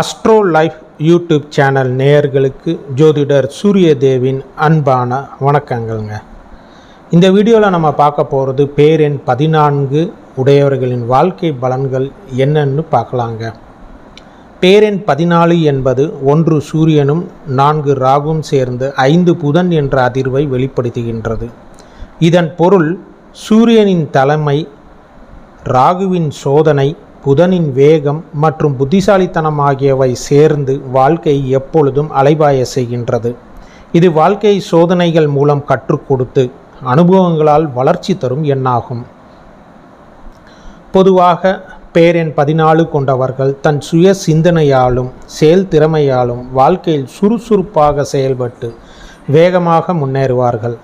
Astro life YouTube channel நேயர்களுக்கு ஜோதிடர் சூரிய தேவின் அன்பான வணக்கங்கள்ங்க. இந்த வீடியோவில் நம்ம பார்க்க போகிறது பேரெண் பதினான்கு உடையவர்களின் வாழ்க்கை பலன்கள் என்னன்னு பார்க்கலாங்க. பேரெண் பதினாலு என்பது ஒன்று சூரியனும் நான்கு ராகும் சேர்ந்து ஐந்து புதன் என்ற அதிர்வை வெளிப்படுத்துகின்றது. இதன் பொருள் சூரியனின் தலைமை ராகுவின் சோதனை புதனின் வேகம் மற்றும் புத்திசாலித்தனம் ஆகியவை சேர்ந்து வாழ்க்கை எப்பொழுதும் அலைபாய செய்கின்றது. இது வாழ்க்கை சோதனைகள் மூலம் கற்றுக் கொடுத்து அனுபவங்களால் வளர்ச்சி தரும் எண்ணாகும். பொதுவாக பேரெண் பதினாலு கொண்டவர்கள் தன் சுய சிந்தனையாலும் செயல் திறமையாலும் வாழ்க்கையில் சுறுசுறுப்பாக செயல்பட்டு வேகமாக முன்னேறுவார்கள்.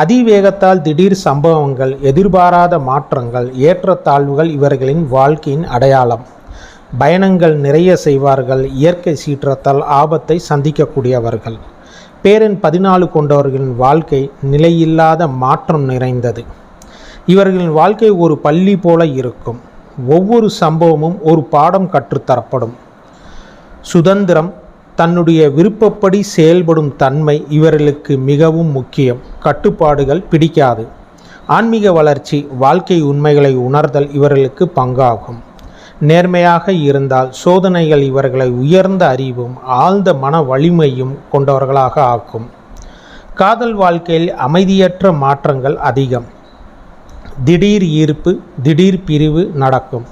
அதிவேகத்தால் திடீர் சம்பவங்கள் எதிர்பாராத மாற்றங்கள் ஏற்றத்தாழ்வுகள் இவர்களின் வாழ்க்கையின் அடையாளம். பயணங்கள் நிறைய செய்வார்கள் இயற்கை சீற்றத்தால் ஆபத்தை சந்திக்கக்கூடியவர்கள். பேரன் பதினாலு கொண்டவர்களின் வாழ்க்கை நிலையில்லாத மாற்றம் நிறைந்தது. இவர்களின் வாழ்க்கை ஒரு பள்ளி போல இருக்கும். ஒவ்வொரு சம்பவமும் ஒரு பாடம் கற்றுத்தரப்படும். சுதந்திரம் தன்னுடைய விருப்பப்படி செயல்படும் தன்மை இவர்களுக்கு மிகவும் முக்கியம். கட்டுப்பாடுகள் பிடிக்காது. ஆன்மீக வளர்ச்சி வாழ்க்கை உண்மைகளை உணர்தல் இவர்களுக்கு பங்காகும். நேர்மையாக இருந்தால் சோதனைகள் இவர்களை உயர்ந்த அறிவும் ஆழ்ந்த மன வலிமையும் கொண்டவர்களாக ஆக்கும். காதல் வாழ்க்கையில் அமைதியற்ற மாற்றங்கள் அதிகம். திடீர் ஈர்ப்பு திடீர் பிரிவு நடக்கும்.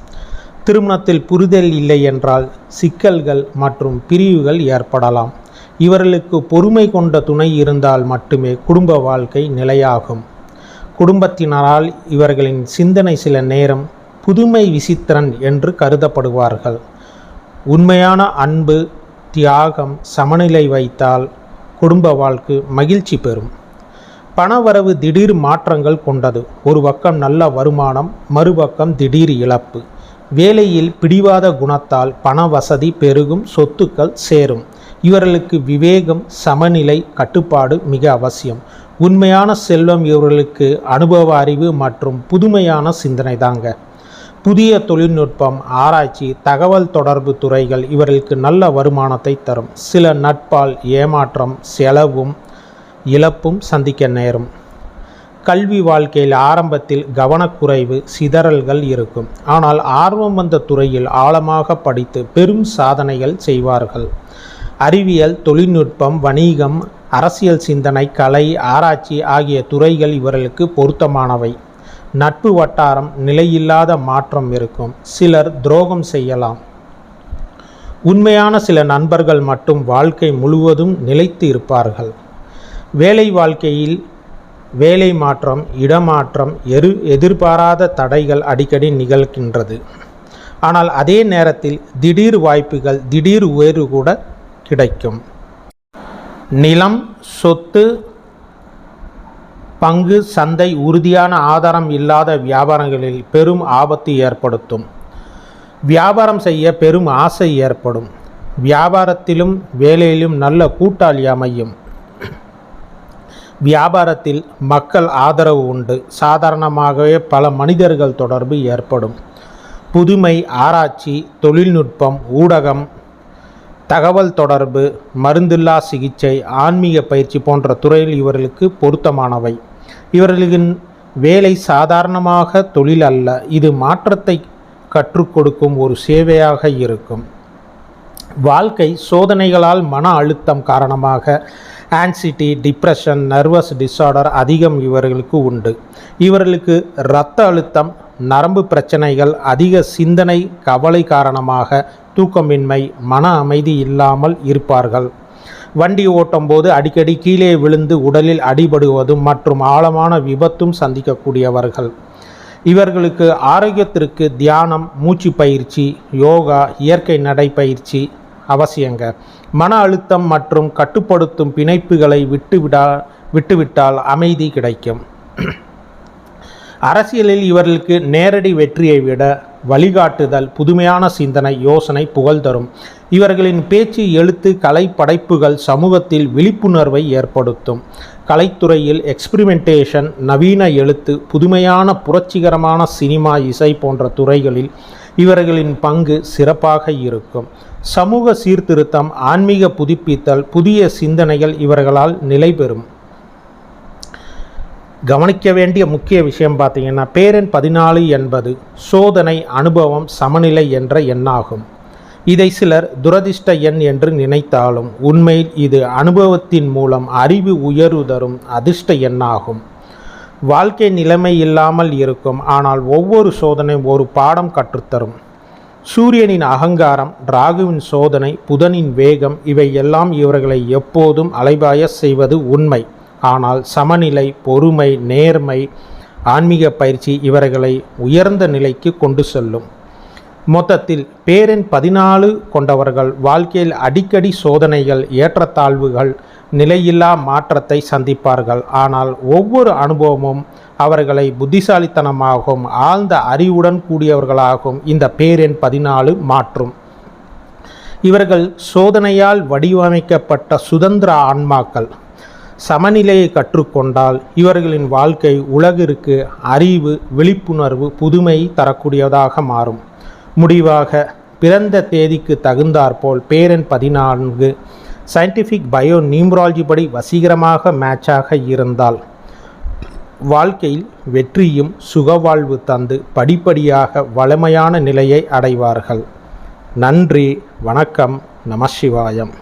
திருமணத்தில் புரிதல் இல்லை என்றால் சிக்கல்கள் மற்றும் பிரிவுகள் ஏற்படலாம். இவர்களுக்கு பொறுமை கொண்ட துணை இருந்தால் மட்டுமே குடும்ப வாழ்க்கை நிலையாகும். குடும்பத்தினரால் இவர்களின் சிந்தனை சில நேரம் புதுமை விசித்திரன் என்று கருதப்படுவார்கள். உண்மையான அன்பு தியாகம் சமநிலை வைத்தால் குடும்ப வாழ்க்கை மகிழ்ச்சி பெறும். பணவரவு திடீர் மாற்றங்கள் கொண்டது. ஒரு பக்கம் நல்ல வருமானம் மறுபக்கம் திடீர் இழப்பு. வேலையில் பிடிவாத குணத்தால் பண வசதி பெருகும் சொத்துக்கள் சேரும். இவர்களுக்கு விவேகம் சமநிலை கட்டுப்பாடு மிக அவசியம். உண்மையான செல்வம் இவர்களுக்கு அனுபவ அறிவு மற்றும் புதுமையான சிந்தனை தாங்க. புதிய தொழில்நுட்பம் ஆராய்ச்சி தகவல் தொடர்பு துறைகள் இவர்களுக்கு நல்ல வருமானத்தை தரும். சில நட்பால் ஏமாற்றம் செலவும் இழப்பும் சந்திக்க நேரும். கல்வி வாழ்க்கையில் ஆரம்பத்தில் கவனக்குறைவு சிதறல்கள் இருக்கும். ஆனால் ஆர்வம் வந்த துறையில் ஆழமாக படித்து பெரும் சாதனைகள் செய்வார்கள். அறிவியல் தொழில்நுட்பம் வணிகம் அரசியல் சிந்தனை கலை ஆராய்ச்சி ஆகிய துறைகள் இவர்களுக்கு பொருத்தமானவை. நட்பு வட்டாரம் நிலையில்லாத மாற்றம் இருக்கும். சிலர் துரோகம் செய்யலாம். உண்மையான சில நண்பர்கள் மட்டும் வாழ்க்கை முழுவதும் நிலைத்து இருப்பார்கள். வேலை வாழ்க்கையில் வேலை மாற்றம் இடமாற்றம் எரு எதிர்பாராத தடைகள் அடிக்கடி நிகழ்கின்றது. ஆனால் அதே நேரத்தில் திடீர் வாய்ப்புகள் திடீர் உயர்வு கூட கிடைக்கும். நிலம் சொத்து பங்கு சந்தை உறுதியான ஆதாரம் இல்லாத வியாபாரங்களில் பெரும் ஆபத்து ஏற்படுத்தும். வியாபாரம் செய்ய பெரும் ஆசை ஏற்படும். வியாபாரத்திலும் வேலையிலும் நல்ல கூட்டாளி அமையும். வியாபாரத்தில் மக்கள் ஆதரவு உண்டு. சாதாரணமாகவே பல மனிதர்கள் தொடர்பு ஏற்படும். புதுமை ஆராய்ச்சி தொழில்நுட்பம் ஊடகம் தகவல் தொடர்பு மருந்தில்லா சிகிச்சை ஆன்மீக பயிற்சி போன்ற துறையில் இவர்களுக்கு பொருத்தமானவை. இவர்களின் வேலை சாதாரணமாக தொழில் அல்ல. இது மாற்றத்தை கற்றுக் கொடுக்கும் ஒரு சேவையாக இருக்கும். வாழ்க்கை சோதனைகளால் மன அழுத்தம் காரணமாக ஆன்சிட்டி டிப்ரெஷன் நர்வஸ் டிஸார்டர் அதிகம் இவர்களுக்கு உண்டு. இவர்களுக்கு இரத்த அழுத்தம் நரம்பு பிரச்சனைகள் அதிக சிந்தனை கவலை காரணமாக தூக்கமின்மை மன அமைதி இல்லாமல் இருப்பார்கள். வண்டி ஓட்டும் போது அடிக்கடி கீழே விழுந்து உடலில் அடிபடுவதும் மற்றும் ஆழமான விபத்தும் சந்திக்கக்கூடியவர்கள். இவர்களுக்கு ஆரோக்கியத்திற்கு தியானம் மூச்சு பயிற்சி யோகா இயற்கை நடைப்பயிற்சி அவசியங்க. மன அழுத்தம் மற்றும் கட்டுப்படுத்தும் பிணைப்புகளை விட்டுவிடா விட்டுவிட்டால் அமைதி கிடைக்கும். அரசியலில் இவர்களுக்கு நேரடி வெற்றியை விட வழிகாட்டுதல் புதுமையான சிந்தனை யோசனை புகழ் தரும். இவர்களின் பேச்சு எழுத்து கலை படைப்புகள் சமூகத்தில் விழிப்புணர்வை ஏற்படுத்தும். கலைத்துறையில் எக்ஸ்பிரிமெண்டேஷன் நவீன எழுத்து புதுமையான புரட்சிகரமான சினிமா இசை போன்ற துறைகளில் இவர்களின் பங்கு சிறப்பாக இருக்கும். சமூக சீர்திருத்தம் ஆன்மீக புதுப்பித்தல் புதிய சிந்தனைகள் இவர்களால் நிலை பெறும் கவனிக்க வேண்டிய முக்கிய விஷயம் பார்த்தீங்கன்னா பேரன் பதினாலு என்பது சோதனை அனுபவம் சமநிலை என்ற எண்ணாகும். இதை சிலர் துரதிர்ஷ்ட எண் என்று நினைத்தாலும் உண்மையில் இது அனுபவத்தின் மூலம் அறிவு உயர்வு தரும் அதிர்ஷ்ட எண்ணாகும். வாழ்க்கை நிலைமை இல்லாமல் இருக்கும் ஆனால் ஒவ்வொரு சோதனை ஒரு பாடம் கற்றுத்தரும். சூரியனின் அகங்காரம் ராகுவின் சோதனை புதனின் வேகம் இவை எல்லாம் இவர்களை எப்போதும் அலைபாய செய்வது உண்மை. ஆனால் சமநிலை பொறுமை நேர்மை ஆன்மீக பயிற்சி இவர்களை உயர்ந்த நிலைக்கு கொண்டு செல்லும். மொத்தத்தில் பேரின் பதினாலு கொண்டவர்கள் வாழ்க்கையில் அடிக்கடி சோதனைகள் ஏற்றத்தாழ்வுகள் நிலையில்லா மாற்றத்தை சந்திப்பார்கள். ஆனால் ஒவ்வொரு அனுபவமும் அவர்களை புத்திசாலித்தனமாகவும் ஆழ்ந்த அறிவுடன் கூடியவர்களாகவும் இந்த பேரெண் பதினாலு மாற்றும். இவர்கள் சோதனையால் வடிவமைக்கப்பட்ட சுதந்திர ஆன்மாக்கள். சமநிலையை கற்றுக்கொண்டால் இவர்களின் வாழ்க்கை உலகிற்கு அறிவு விழிப்புணர்வு புதுமை தரக்கூடியதாக மாறும். முடிவாக பிறந்த தேதிக்கு தகுந்தாற்போல் பேரன் பதினான்கு சயின்டிஃபிக் பயோ நியூமராலஜி படி வசீகரமாக மேட்சாக இருந்தால் வாழ்க்கையில் வெற்றியும் சுகவாழ்வு தந்து படிப்படியாக வளமையான நிலையை அடைவார்கள். நன்றி வணக்கம் நமசிவாயம்